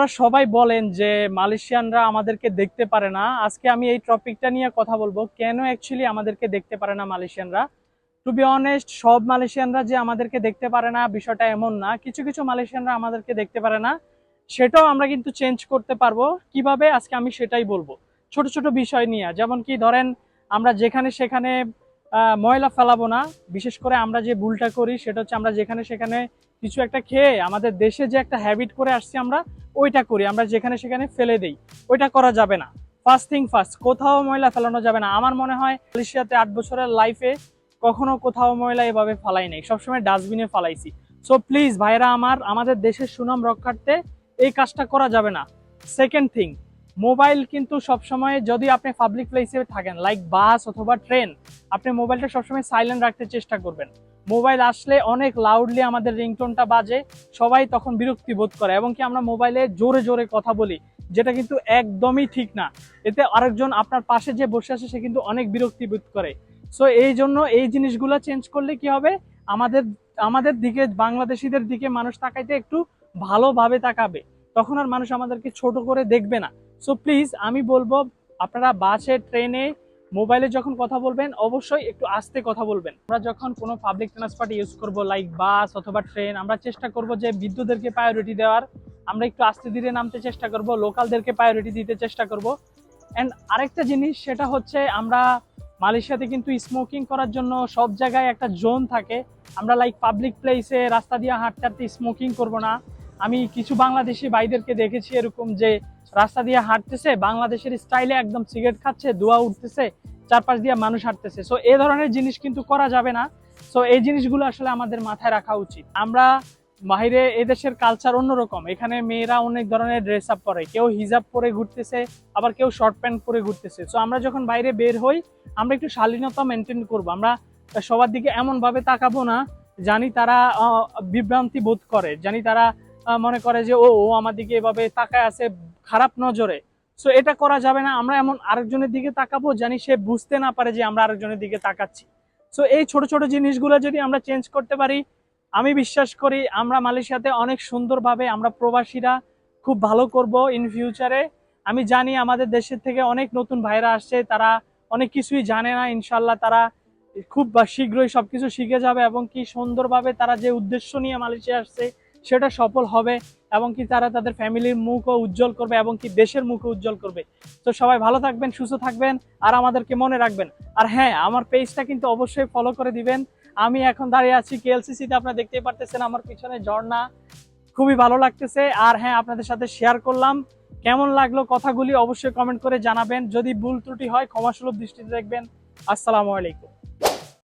আপনারা সবাই বলেন যে মালয়েশিয়ানরা আমাদেরকে দেখতে পারে না। আজকে আমি এই টপিকটা নিয়ে কথা বলব, কেন অ্যাকচুয়ালি আমাদেরকে দেখতে পারে না মালয়েশিয়ানরা? টু বি অনেস্ট সব মালয়েশিয়ানরা যে আমাদেরকে দেখতে পারে না, বিষয়টা এমন না। কিছু কিছু মালয়েশিয়ানরা আমাদেরকে দেখতে পারে না, সেটাও আমরা কিন্তু চেঞ্জ করতে পারব। কীভাবে? আজকে আমি সেটাই বলব। ছোট ছোট বিষয় নিয়ে, যেমন কি ধরেন, আমরা যেখানে সেখানে ময়লা ফেলাবো না। বিশেষ করে আমরা যে ভুলটা করি, সেটা হচ্ছে আমরা যেখানে সেখানে কিছু একটা খেয়ে আমাদের দেশে যে একটা হ্যাবিট করে আসছি আমরা, ওইটা করি। আমরা যেখানে সেখানে ফেলে দেই। ওইটা করা যাবে না। ফার্স্ট থিং ফার্স্ট কোথাও ময়লা ফেলানো যাবে না। আমার মনে হয় মালয়েশিয়াতে আট বছরের লাইফে কখনো কোথাও ময়লা এভাবে ফালাই নাই। সবসময় ডাস্টবিনে ফালাইছি। সো প্লিজ ভাইরা আমার, আমাদের দেশের সুনাম রক্ষার্থে এই কাজটা করা যাবে না। সেকেন্ড থিং মোবাইল কিন্তু সবসময় যদি আপনি পাবলিক প্লেসে থাকেন লাইক বাস অথবা ট্রেন আপনি মোবাইলটা সবসময় সাইলেন্ট রাখতে চেষ্টা করবেন। মোবাইল আসলে অনেক লাউডলি আমাদের রিংটোনটা বাজে, সবাই তখন বিরক্তি বোধ করে এবং কি আমরা মোবাইলে জোরে জোরে কথা বলি, যেটা কিন্তু একদমই ঠিক না। এতে আরেকজন আপনার পাশে যে বসে আছে, সে কিন্তু অনেক বিরক্তি বোধ করে। সো এই জন্য এই জিনিসগুলো চেঞ্জ করলে কি হবে? আমাদের আমাদের দিকে, বাংলাদেশিদের দিকে মানুষ তাকাইতে একটু ভালোভাবে তাকাবে। তখন আর মানুষ আমাদেরকে ছোট করে দেখবে না। সো প্লিজ আমি বলব, আপনারা বাসে, ট্রেনে, মোবাইলে যখন কথা বলবেন, অবশ্যই একটু আস্তে কথা বলবেন। আমরা যখন কোনো পাবলিক ট্রান্সপোর্ট ইউজ করব লাইক বাস অথবা ট্রেন আমরা চেষ্টা করব যে বিদ্যুৎদেরকে প্রায়োরিটি দেওয়ার। আমরা একটু আস্তে ধীরে নামতে চেষ্টা করব লোকালদেরকে প্রায়োরিটি দিতে চেষ্টা করব। অ্যান্ড আরেকটা জিনিস, সেটা হচ্ছে আমরা মালয়েশিয়াতে কিন্তু স্মোকিং করার জন্য সব জায়গায় একটা জোন থাকে। আমরা লাইক পাবলিক প্লেসে রাস্তা দিয়ে হাঁটতে হাঁটতে স্মোকিং করব না। আমি কিছু বাংলাদেশি ভাইদেরকে দেখেছি এরকম যে রাস্তা দিয়ে হাঁটতেছে, বাংলাদেশের স্টাইলে একদম সিগারেট খাচ্ছে, ধোয়া উঠতেছে, চারপাশ দিয়ে মানুষ হাঁটতেছে। সো এই ধরনের জিনিস কিন্তু করা যাবে না। সো এই জিনিসগুলো আসলে আমাদের মাথায় রাখা উচিত। আমরা বাইরে এদেশের কালচার অন্যরকম। এখানে মেয়েরা অনেক ধরনের ড্রেস আপ পরে। কেউ হিজাব পরে ঘুরতেছে, আবার কেউ শর্ট প্যান্ট পরে ঘুরতেছে। সো আমরা যখন বাইরে বের হই, আমরা একটু শালীনতা মেনটেন করব। আমরা সবার দিকে এমনভাবে তাকাবো না, জানি তারা বিভ্রান্তি বোধ করে। জানি তারা মনে করে যে, ও ও আমার দিকে এভাবে তাকায় আছে খারাপ নজরে। সো এটা করা যাবে না। আমরা এমন আরেকজনের দিকে তাকাবো জানি সে বুঝতে না পারে যে আমরা আরেকজনের দিকে তাকাচ্ছি। সো এই ছোট ছোট জিনিসগুলো যদি আমরা চেঞ্জ করতে পারি, আমি বিশ্বাস করি আমরা মালয়েশিয়াতে অনেক সুন্দরভাবে আমরা প্রবাসীরা খুব ভালো করব ইন ফিউচারে আমি জানি আমাদের দেশের থেকে অনেক নতুন ভাইরা আসছে, তারা অনেক কিছুই জানে না ইনশাল্লাহ তারা খুব শীঘ্রই সবকিছু শিখে যাবে এবং কি সুন্দরভাবে তারা যে উদ্দেশ্য নিয়ে মালয়েশিয়া আসছে সেটা সফল হবে এবং কি তারা তাদের ফ্যামিলির মুখও উজ্জ্বল করবে এবং কি দেশের মুখও উজ্জ্বল করবে। তো সবাই ভালো থাকবেন, সুস্থ থাকবেন আর আমাদেরকে মনে রাখবেন। আর হ্যাঁ আমার পেজটা কিন্তু অবশ্যই ফলো করে দিবেন। আমি এখন দাঁড়িয়ে আছি কেএলসিসিতে আপনারা দেখতেই পারতেছেন আমার পিছনে ঝর্ণা। খুবই ভালো লাগতেছে। আর হ্যাঁ আপনাদের সাথে শেয়ার করলাম। কেমন লাগল কথাগুলি অবশ্যই কমেন্ট করে জানাবেন। যদি ভুল ত্রুটি হয় ক্ষমাসুলভ দৃষ্টিতে দেখবেন। আসসালামু আলাইকুম।